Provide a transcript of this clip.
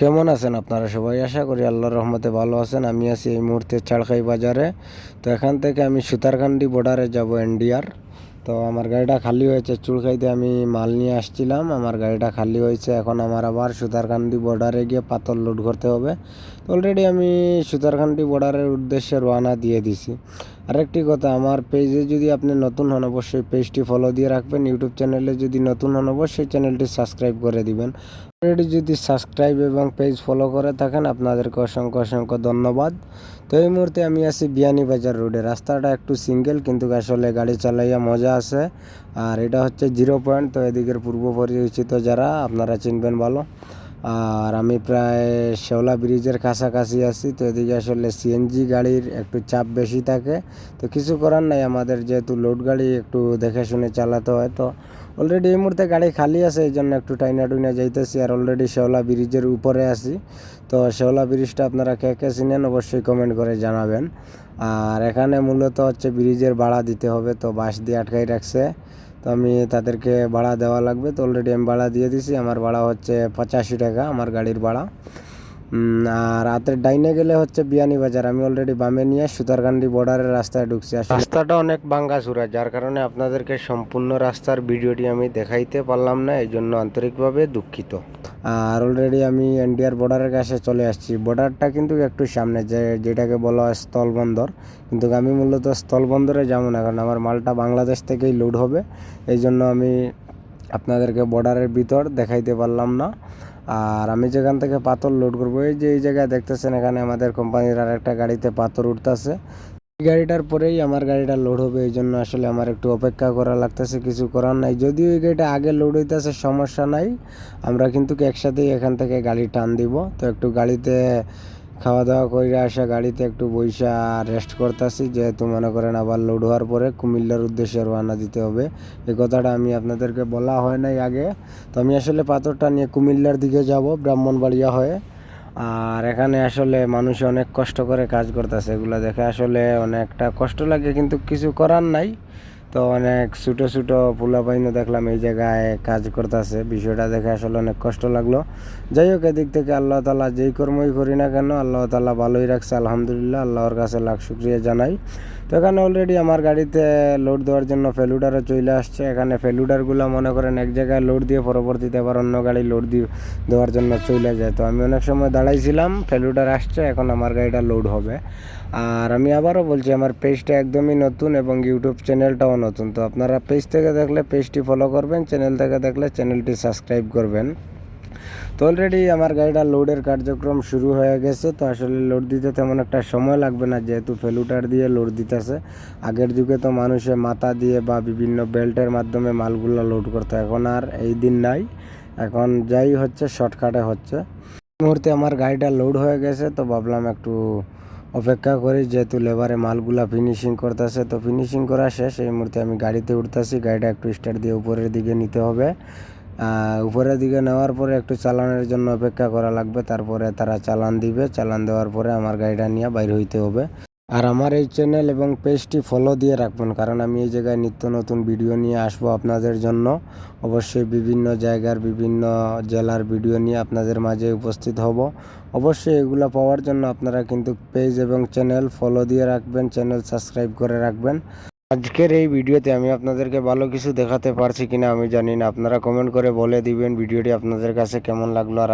কেমন আছেন আপনারা সবাই? আশা করি আল্লাহর রহমতে ভালো আছেন। আমি আছি এই মুহূর্তে চাড়খাই বাজারে তো এখান থেকে আমি সুতারকান্দি বর্ডারে যাব এনডিআর। তো আমার গাড়িটা খালি হয়েছে চুলখাইতে আমি মাল নিয়ে আসছিলাম। আমার গাড়িটা খালি হয়েছে, এখন আমার আবার সুতারকান্দি বর্ডারে গিয়ে পাথর লোড করতে হবে। তো অলরেডি আমি সুতারকান্দি বর্ডারের উদ্দেশ্যে রওনা দিয়ে দিছি। আরেকটি কথা, আমার পেজে যদি আপনি নতুন হন, অবশ্যই পেজটি ফলো দিয়ে রাখবেন। ইউটিউব চ্যানেলে যদি নতুন হন, অবশ্যই চ্যানেলটি সাবস্ক্রাইব করে দিবেন। অলরেডি যদি সাবস্ক্রাইব এবং পেজ ফলো করে থাকেন, আপনাদেরকে অসংখ্য অসংখ্য ধন্যবাদ। তো এই মুহূর্তে আমি আছি বিয়ানীবাজার রোডে রাস্তাটা একটু সিঙ্গেল কিন্তু আসলে গাড়ি চালাইয়া মজা আছে। আর এটা হচ্ছে জিরো পয়েন্ট, তো এদিকের পূর্ব পরিচিত যারা, আপনারা চিনবেন ভালো। আর আমি প্রায় শেওলা ব্রিজের কাছাকাছি আছি, তো এদিকে আসলে সিএনজি গাড়ির একটু চাপ বেশি থাকে। তো কিছু করার নাই, আমাদের যেহেতু লোড গাড়ি, একটু দেখে শুনে চালাতে হয়, তো অলরেডি এই মুহূর্তে গাড়ি খালি আছে, এই জন্য একটু টাইনা টুইনা যাইতেছি। আর অলরেডি শেওলা ব্রিজের উপরে আছি। তো শেওলা ব্রিজটা আপনারা কে কে চিনেন অবশ্যই কমেন্ট করে জানাবেন। আর এখানে মূলত হচ্ছে ব্রিজের ভাড়া দিতে হবে, তো বাস দিয়ে আটকাই রাখছে। তো আমি তাদেরকে ভাড়া দেওয়া লাগবে, তো অলরেডি আমি ভাড়া দিয়ে দিছি। আমার ভাড়া হচ্ছে পঁচাশি টাকা, আমার গাড়ির ভাড়া। আর রাতের ডাইনে গেলে হচ্ছে বিয়ানি বাজার। আমি অলরেডি বামে নিয়ে সুতারকান্দি বর্ডারের রাস্তায় ঢুকছি। রাস্তাটা অনেক ভাঙ্গা চূড়া যার কারণে আপনাদেরকে সম্পূর্ণ রাস্তার ভিডিওটি আমি দেখাইতে পারলাম না এই জন্য আন্তরিকভাবে দুঃখিত। আর অলরেডি আমি এনডিআর বর্ডারের কাছে চলে আসছি। বর্ডারটা কিন্তু একটু সামনে, যে যেটাকে বলা হয় স্থলবন্দর। কিন্তু আমি মূলত স্থলবন্দরে যাব না, কারণ আমার মালটা বাংলাদেশ থেকেই লোড হবে। এই জন্য আমি আপনাদেরকে বর্ডারের ভিতর দেখাইতে পারলাম না। আর আমি যেখান থেকে পাথর লোড করব, এই যে এই জায়গায় দেখতেছেন এখানে আমাদের কোম্পানির আর একটা গাড়িতে পাথর উঠতেছে। এই গাড়িটার পরেই আমার গাড়িটা লোড হবে, এই জন্য আসলে আমার একটু অপেক্ষা করা লাগতেছে, কিছু করার নাই। যদিও এই গাড়িটা আগে লোড হইতেছে, সমস্যা নাই। আমরা কিন্তু একসাথেই এখান থেকে গাড়ি টান দিব। তো একটু গাড়িতে খাওয়া দাওয়া করে আসা গাড়িতে একটু বইসা রেস্ট করতেছি, যেহেতু মনে করেন আবার লোড হওয়ার পরে কুমিল্লার উদ্দেশ্যে রওনা দিতে হবে। এই কথাটা আমি আপনাদেরকে বলা হয় নাই আগে। তো আমি আসলে পাথরটা নিয়ে কুমিল্লার দিকে যাব, ব্রাহ্মণবাড়িয়া হয়ে। আর এখানে আসলে মানুষ অনেক কষ্ট করে কাজ করতেছে, এগুলো দেখে আসলে অনেকটা কষ্ট লাগে, কিন্তু কিছু করার নাই। তো অনেক ছোটো ছোটো পোলাপাইনও দেখলাম এই জায়গায় কাজ করতেছে। বিষয়টা দেখে আসলে অনেক কষ্ট লাগল। যাই হোক, এদিক থেকে আল্লাহ তালা যেই কর্মই করি না কেন, আল্লাহ তালা ভালোই রাখছে, আলহামদুলিল্লাহ, আল্লাহর কাছে লাখ শুক্রিয়া জানাই। তো এখানে অলরেডি আমার গাড়িতে লোড দেওয়ার জন্য ফেলুডারও চলে আসছে। এখানে ফেলুডারগুলো মনে করেন এক জায়গায় লোড দিয়ে পরবর্তীতে আবার অন্য গাড়ি লোড দিয়ে দেওয়ার জন্য চলে যায়। তো আমি অনেক সময় দাঁড়াইছিলাম ফেলুডার আসছে, এখন আমার গাড়িটা লোড হবে। আর আমি আবারও বলছি, আমার পেজটা একদমই নতুন এবং ইউটিউব চ্যানেলটাও নতুন। তো আপনারা পেজ থেকে দেখলে পেজটি ফলো করবেন চ্যানেল থেকে দেখলে চ্যানেলটি সাবস্ক্রাইব করবেন। তো অলরেডি আমার গাড়িটা লোডের কার্যক্রম শুরু হয়ে গেছে, তো আসলে লোড দিতে তেমন একটা সময় লাগবে না, যেহেতু ফেলুটার দিয়ে লোড দিতেছে। আগের যুগে তো মানুষে মাথা দিয়ে বা বিভিন্ন বেল্টের মাধ্যমে মালগুলো লোড করতো, এখন আর এই দিন নাই। এখন যাই হচ্ছে শর্টকাটে হচ্ছে। মুহূর্তে আমার গাড়িটা লোড হয়ে গেছে, তো ভাবলাম একটু অপেক্ষা করি, যেহেতু লেবারে মালগুলা ফিনিশিং করতেছে, তো ফিনিশিং করা শেষ। এই মুহূর্তে আমি গাড়িতে উঠতেছি, গাড়িটা একটু স্টার্ট দিয়ে উপরের দিকে নিতে হবে। উপরের দিকে নেওয়ার পরে একটু চালানের জন্য অপেক্ষা করা লাগবে, তারপরে তারা চালান দিবে। চালান দেওয়ার পরে আমার গাড়িটা নিয়ে বাইর হইতে হবে। আর আমার এই চ্যানেল এবং পেজটি ফলো দিয়ে রাখবেন, কারণ আমি এই জায়গায় নিত্য নতুন ভিডিও নিয়ে আসব আপনাদের জন্য। অবশ্যই বিভিন্ন জায়গার, বিভিন্ন জেলার ভিডিও নিয়ে আপনাদের মাঝে উপস্থিত হব। অবশ্যই এগুলো পাওয়ার জন্য আপনারা কিন্তু পেজ এবং চ্যানেল ফলো দিয়ে রাখবেন চ্যানেল সাবস্ক্রাইব করে রাখবেন। আজকের এই ভিডিওতে আমি আপনাদেরকে ভালো কিছু দেখাতে পারছি কিনা আমি জানি না। আপনারা কমেন্ট করে বলে দিবেন ভিডিওটি আপনাদের কাছে কেমন লাগল আর